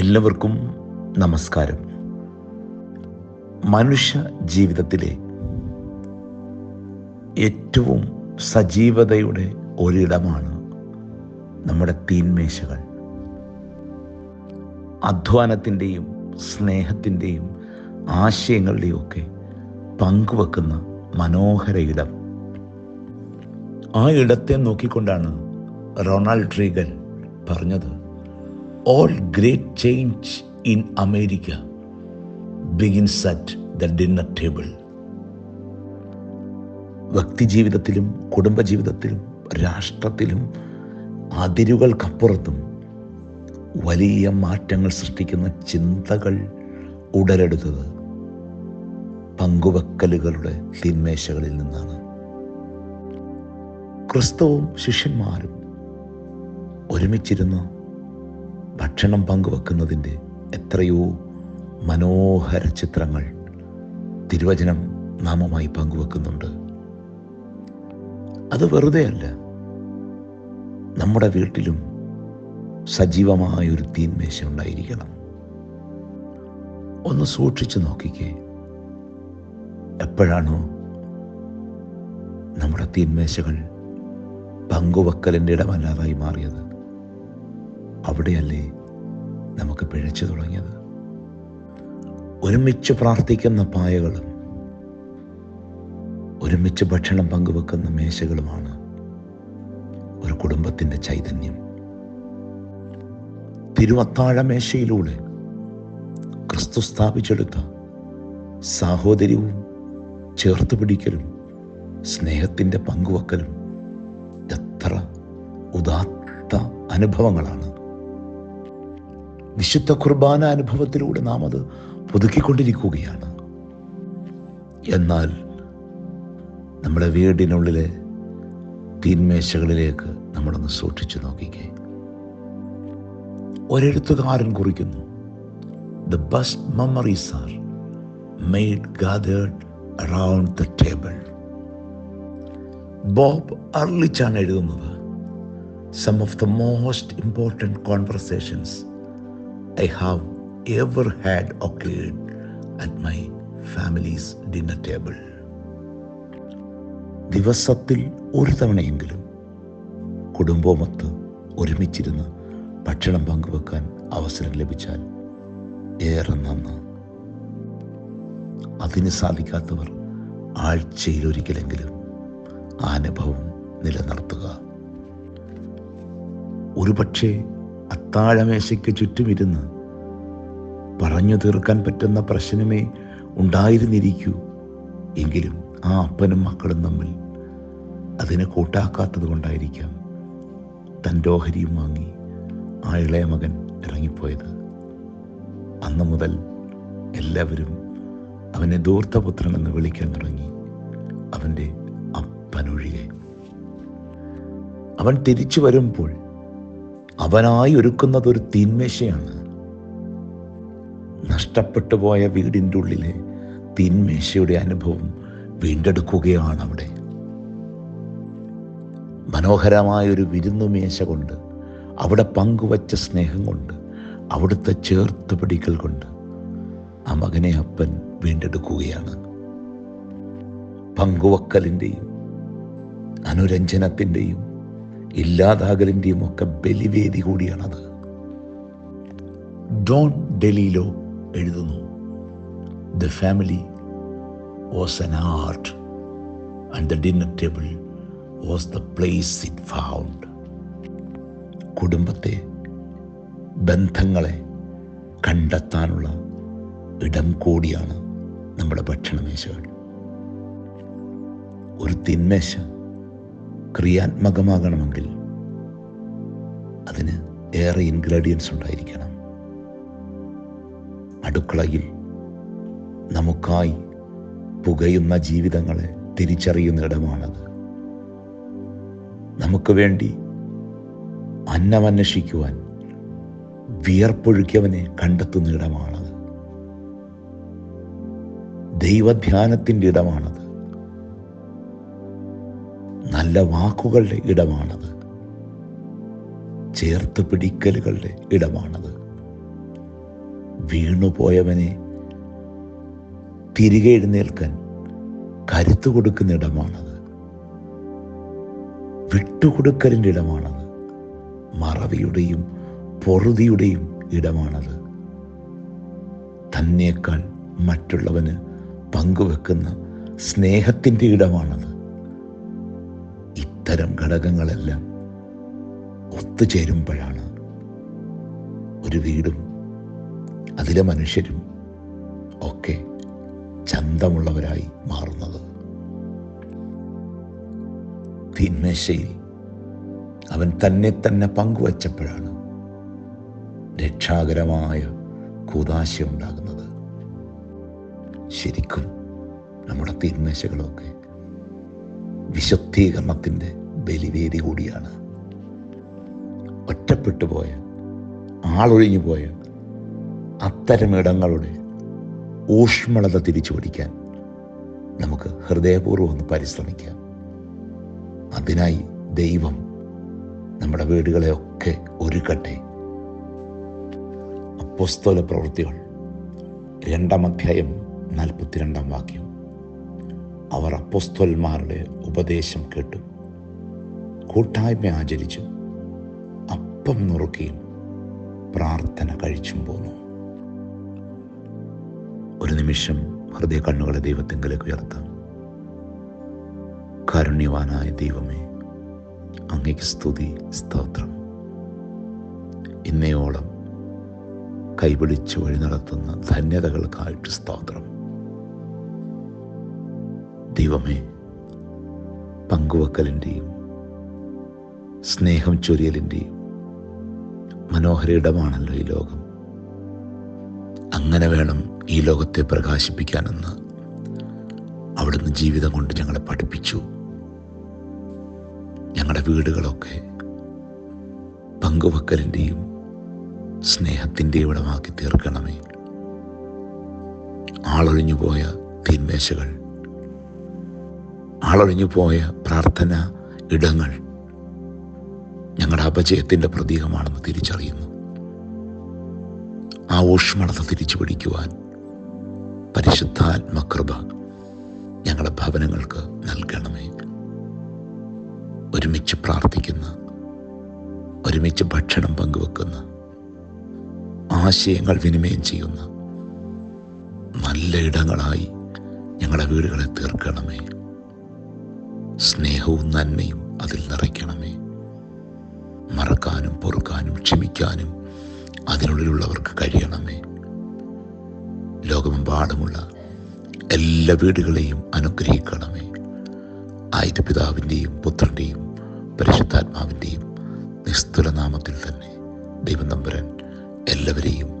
എല്ലാവർക്കും നമസ്കാരം. മനുഷ്യ ജീവിതത്തിലെ ഏറ്റവും സജീവതയുടെ ഒരിടമാണ് നമ്മുടെ തീന്മേശകൾ. അധ്വാനത്തിന്റെയും സ്നേഹത്തിന്റെയും ആശയങ്ങളുടെയൊക്കെ പങ്കുവെക്കുന്ന മനോഹര ഇടം. ആ ഇടത്തെ നോക്കിക്കൊണ്ടാണ് റൊണാൾഡ് റീഗൻ പറഞ്ഞത്. All great change in America begins at the dinner table വ്യക്തിജീവിതത്തിലും കുടുംബജീവിതത്തിലും രാഷ്ട്രത്തിലും അതിരുകൾക്കപ്പുറത്തും വലിയ മാറ്റങ്ങൾ സൃഷ്ടിക്കുന്ന ചിന്തകൾ ഉടലെടുത്തത് പങ്കുവെക്കലുകളുടെ തിന്മേശകളിൽ നിന്നാണ്. ക്രിസ്തവും ശിഷ്യന്മാരും ഒരുമിച്ചിരുന്ന് ഭക്ഷണം പങ്കുവെക്കുന്നതിന്റെ എത്രയോ മനോഹര ചിത്രങ്ങൾ തിരുവചനം നാമമായി പങ്കുവെക്കുന്നുണ്ട്. അത് വെറുതെയല്ല. നമ്മുടെ വീട്ടിലും സജീവമായ ഒരു തീന്മേശ ഉണ്ടായിരിക്കണം. ഒന്ന് സൂക്ഷിച്ചു നോക്കിക്കേ. എപ്പോഴാണോ നമ്മുടെ തീന്മേശകൾ പങ്കുവെക്കലിന്റെ ഇടമല്ലാതായി മാറിയത്? അവിടെയല്ലേ നമുക്ക് പിഴച്ചു തുടങ്ങിയത്? ഒരുമിച്ച് പ്രാർത്ഥിക്കുന്ന പായകളും ഒരുമിച്ച് ഭക്ഷണം പങ്കുവെക്കുന്ന മേശകളുമാണ് ഒരു കുടുംബത്തിന്റെ ചൈതന്യം. തിരുവത്താഴ മേശയിലൂടെ ക്രിസ്തു സ്ഥാപിച്ചെടുത്ത സാഹോദര്യവും ചേർത്ത് പിടിക്കലും സ്നേഹത്തിന്റെ പങ്കുവെക്കലും എത്ര ഉദാത്ത അനുഭവങ്ങളാണ്. വിശുദ്ധ കുർബാന അനുഭവത്തിലൂടെ നാം അത് പുതുക്കിക്കൊണ്ടിരിക്കുകയാണ്. എന്നാൽ നമ്മുടെ വീടിനുള്ളിലെ തീന്മേശകളിലേക്ക് നമ്മളൊന്ന് സൂക്ഷിച്ചു നോക്കിക്കേ. ഒരെഴുത്തുകാരൻ കുറിക്കുന്നു the best memories are made gathered around the table Bob അർലിച്ചാണ് എഴുതുന്നത്. Some of the most important conversations I have ever had occurred at my family's dinner table ദിവസത്തിൽ ഒരു തവണയെങ്കിലും കുടുംബമൊത്ത് ഒരുമിച്ചിരുന്ന് ഭക്ഷണം പങ്കുവെക്കാൻ അവസരം ലഭിച്ചാൽ ഏറെ നന്ന്. അതിന് സാധിക്കാത്തവർ ആഴ്ചയിലൊരിക്കലെങ്കിലും ആ അനുഭവം നിലനിർത്തുക. ഒരുപക്ഷെ അത്താഴമേശയ്ക്ക് ചുറ്റുമിരുന്ന് പറഞ്ഞു തീർക്കാൻ പറ്റുന്ന പ്രശ്നമേ ഉണ്ടായിരുന്നിരിക്കൂ. എങ്കിലും ആ അപ്പനും മക്കളും തമ്മിൽ അതിനെ കൂട്ടാക്കാത്തത് കൊണ്ടായിരിക്കാം തന്റെ ഓഹരിയും വാങ്ങി ആ ഇളയ മകൻ ഇറങ്ങിപ്പോയത്. അന്ന് മുതൽ എല്ലാവരും അവനെ ദൂർത്തപുത്രൻ എന്ന് വിളിക്കാൻ തുടങ്ങി അവന്റെ അപ്പനൊഴികെ. അവൻ തിരിച്ചു വരുമ്പോൾ അവനായി ഒരുക്കുന്നത് ഒരു തീന്മേശയാണ്. നഷ്ടപ്പെട്ടു പോയ വീടിന്റെ ഉള്ളിലെ തീന്മേശയുടെ അനുഭവം വീണ്ടെടുക്കുകയാണ് അവിടെ. മനോഹരമായ ഒരു വിരുന്നുമേശ കൊണ്ട് അവിടെ പങ്കുവച്ച സ്നേഹം കൊണ്ട് അവിടുത്തെ ചേർത്ത് പിടിക്കൽ കൊണ്ട് ആ മകനെ അപ്പൻ വീണ്ടെടുക്കുകയാണ്. പങ്കുവക്കലിന്റെയും അനുരഞ്ജനത്തിന്റെയും ഇല്ലാതാകലിന്റെയും ഒക്കെ ബലിവേദി കൂടിയാണത്. ഡോൺ ഡെലിയിലോ എഴുതുന്നു the family was an art and the dinner table was the place it found കുടുംബത്തെ ബന്ധങ്ങളെ കണ്ടെത്താനുള്ള ഇടം കൂടിയാണ് നമ്മുടെ ഭക്ഷണമേശകൾ. ഒരു തിന്മേശ ക്രിയാത്മകമാകണമെങ്കിൽ അതിന് ഏറെ ഇൻഗ്രീഡിയൻസ് ഉണ്ടായിരിക്കണം. അടുക്കളയിൽ നമുക്കായി പുകയുന്ന ജീവിതങ്ങളെ തിരിച്ചറിയുന്ന ഇടമാണത് നമുക്ക് വേണ്ടി അന്നമന്വേഷിക്കുവാൻ വിയർപ്പൊഴുക്കിയവനെ കണ്ടെത്തുന്ന ഇടമാണത്. ദൈവധ്യാനത്തിന്റെ ഇടമാണത്. നല്ല വാക്കുകളുടെ ഇടമാണത്. ചേർത്ത് പിടിക്കലുകളുടെ ഇടമാണത്. വീണുപോയവനെ തിരികെ എഴുന്നേൽക്കാൻ കരുത്തു കൊടുക്കുന്ന ഇടമാണത്. വിട്ടുകൊടുക്കലിന്റെ ഇടമാണത്. മറവിയുടെയും പൊറുതിയുടെയും ഇടമാണത്. തന്നേക്കാൾ മറ്റുള്ളവന് പങ്കുവെക്കുന്ന സ്നേഹത്തിന്റെ ഇടമാണത്. ഇത്തരം ഘടകങ്ങളെല്ലാം ഒത്തുചേരുമ്പോഴാണ് ഒരു വീടും അതിലെ മനുഷ്യരും ഒക്കെ ചന്തമുള്ളവരായി മാറുന്നത്. തിന്മേശയിൽ അവൻ തന്നെ തന്നെ പങ്കുവച്ചപ്പോഴാണ് രക്ഷാകരമായ കൂതാശ ഉണ്ടാകുന്നത് ശരിക്കും നമ്മുടെ തിന്മേശകളൊക്കെ വിശുദ്ധീകരണത്തിന്റെ ബലിവേദി കൂടിയാണ്. ഒറ്റപ്പെട്ടു പോയ ആളൊഴിഞ്ഞു പോയ അത്തരം ഇടങ്ങളുടെ ഊഷ്മളത തിരിച്ചു പിടിക്കാൻ നമുക്ക് ഹൃദയപൂർവം ഒന്ന് പരിശ്രമിക്കാം. അതിനായി ദൈവം നമ്മുടെ വീടുകളെയൊക്കെ ഒരുക്കട്ടെ. അപ്പോസ്തോല പ്രവൃത്തികൾ രണ്ടാം അധ്യായം നാൽപ്പത്തിരണ്ടാം വാക്യം. അവർ അപ്പൊസ്തോൽമാരുടെ ഉപദേശം കേട്ടു. കൂട്ടായ്മ ആചരിച്ചു. അപ്പം നുറുക്കിയും പ്രാർത്ഥന കഴിച്ചും പോന്നു. ഒരു നിമിഷം ഹൃദയ കണ്ണുകളെ ദൈവത്തെങ്കിലേക്ക് ഉയർത്താം. കാരുണ്യവാനായ ദൈവമേ അങ്ങയ്ക്ക് സ്തുതി സ്തോത്രം. ഇന്നയോളം കൈപിടിച്ച് വഴി നടത്തുന്ന ധന്യതകൾക്കായിട്ട് സ്തോത്രം. ദൈവമേ പങ്കുവെക്കലിന്റെയും സ്നേഹം ചൊരിയലിന്റെയും മനോഹര ഇടമാണല്ലോ ഈ ലോകം. അങ്ങനെ വേണം ഈ ലോകത്തെ പ്രകാശിപ്പിക്കാനെന്ന് അവിടുന്ന് ജീവിതം കൊണ്ട് ഞങ്ങളെ പഠിപ്പിച്ചു. ഞങ്ങളുടെ വീടുകളൊക്കെ പങ്കുവെക്കലിന്റെയും സ്നേഹത്തിന്റെയും ഇടമാക്കി തീർക്കണമേ. ആളൊഴിഞ്ഞു പോയ തീന്മേശകൾ ആളൊഴിഞ്ഞു പോയ പ്രാർത്ഥന ഇടങ്ങൾ ഞങ്ങളുടെ അപജയത്തിന്റെ പ്രതീകമാണെന്ന് തിരിച്ചറിയുന്നു. ആ ഊഷ്മളത തിരിച്ചു പിടിക്കുവാൻ പരിശുദ്ധാത്മകൃപ ഞങ്ങളുടെ ഭവനങ്ങൾക്ക് നൽകണമേ. ഒരുമിച്ച് പ്രാർത്ഥിക്കുന്ന ഒരുമിച്ച് ഭക്ഷണം പങ്കുവെക്കുന്ന ആശയങ്ങൾ വിനിമയം ചെയ്യുന്ന നല്ല ഇടങ്ങളായി ഞങ്ങളുടെ വീടുകളെ തീർക്കണമേ. സ്നേഹവും നന്മയും അതിൽ നിറയ്ക്കണമേ. മറക്കാനും പൊറുക്കാനും ക്ഷമിക്കാനും അതിനുള്ളിലുള്ളവർക്ക് കഴിയണമേ. ലോകമെമ്പാടുമുള്ള എല്ലാ വീടുകളെയും അനുഗ്രഹിക്കണമേ. ആയത് പിതാവിന്റെയും പുത്രന്റെയും പരിശുദ്ധാത്മാവിന്റെയും നിസ്തുല നാമത്തിൽ തന്നെ ദൈവം നമ്പുരാൻ എല്ലാവരെയും